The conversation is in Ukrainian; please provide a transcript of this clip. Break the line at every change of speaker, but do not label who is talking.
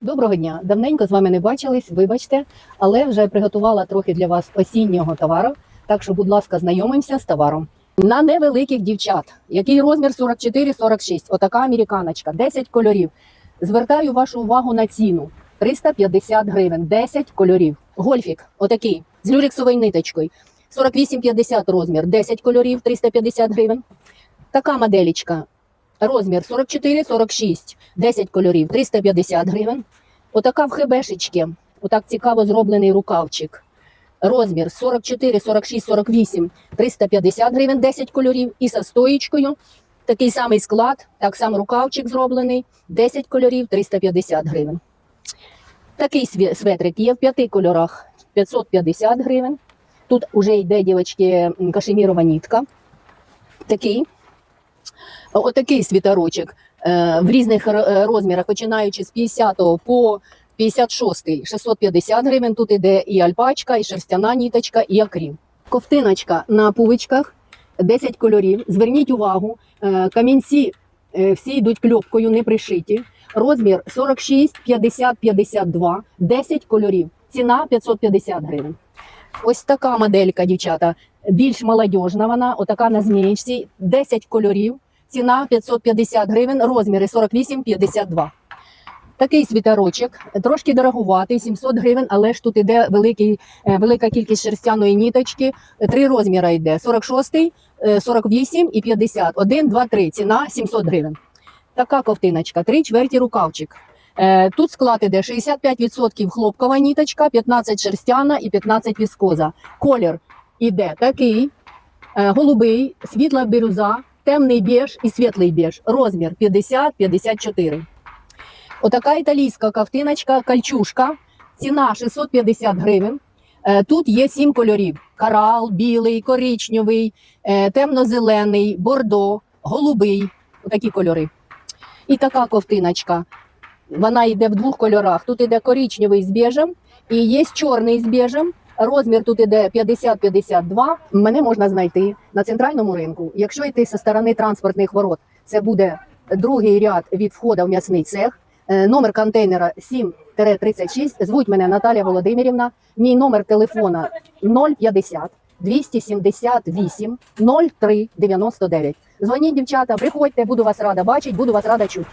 Доброго дня! Давненько з вами не бачились, вибачте, але вже приготувала трохи для вас осіннього товару. Так що, будь ласка, знайомимося з товаром. На невеликих дівчат, який розмір 44-46, отака американочка, 10 кольорів. Звертаю вашу увагу на ціну 350 гривень, 10 кольорів. Гольфік, отакий, з люрексовою ниточкою. 48-50 розмір, 10 кольорів, 350 гривень. Така моделічка, розмір 44-46, 10 кольорів, 350 гривень. Отака в хебешечки, отак цікаво зроблений рукавчик. Розмір 44, 46, 48, 350 гривень, 10 кольорів. І со стоїчкою. Такий самий склад, так само рукавчик зроблений, 10 кольорів, 350 гривень. Такий светрик є в п'яти кольорах, 550 гривень. Тут вже йде, дівчатки, кашемірова нітка. Такий. Отакий світорочок е, в різних е, розмірах, починаючи з 50 по 56, 650 гривень. Тут іде і альпачка, і шерстяна ніточка, і акрів. Ковтиночка на пувичках, 10 кольорів. Зверніть увагу, е, камінці всі йдуть кльопкою, не пришиті. Розмір 46, 50, 52, 10 кольорів. Ціна 550 гривень. Ось така моделька, дівчата, більш молодіжна вона, отака на змієчці, 10 кольорів. Ціна 550 гривень, розміри 48-52. Такий світерочок, трошки дорогуватий, 700 гривень, але ж тут іде великий, е, велика кількість шерстяної ніточки. Три розміри йде: 46, е, 48 і 50. 1, 2, 3. Ціна 700 гривень. Така ковтиночка, три чверті рукавчик. Е, Тут склад іде 65% хлопкова ніточка, 15 шерстяна і 15 віскоза. Колір іде такий, е, голубий, світла бірюза, темний біж і світлий біж. Розмір 50-54. Отака італійська ковтиночка, кальчушка. Ціна 650 гривень. Е, Тут є сім кольорів: карал, білий, коричневий, е, темно-зелений, бордо, голубий. Отакі кольори. І така ковтиночка. Вона йде в двох кольорах. Тут іде коричневий з біжем і є чорний з біжем. Розмір тут іде 50-52. Мене можна знайти на центральному ринку. Якщо йти зі сторони транспортних ворот, це буде другий ряд від входу в м'ясний цех. Е, Номер контейнера 7-36. Звуть мене Наталія Володимирівна. Мій номер телефона 050 278 03 99. Дзвоніть, дівчата, приходьте, буду вас рада бачити, буду вас рада чути.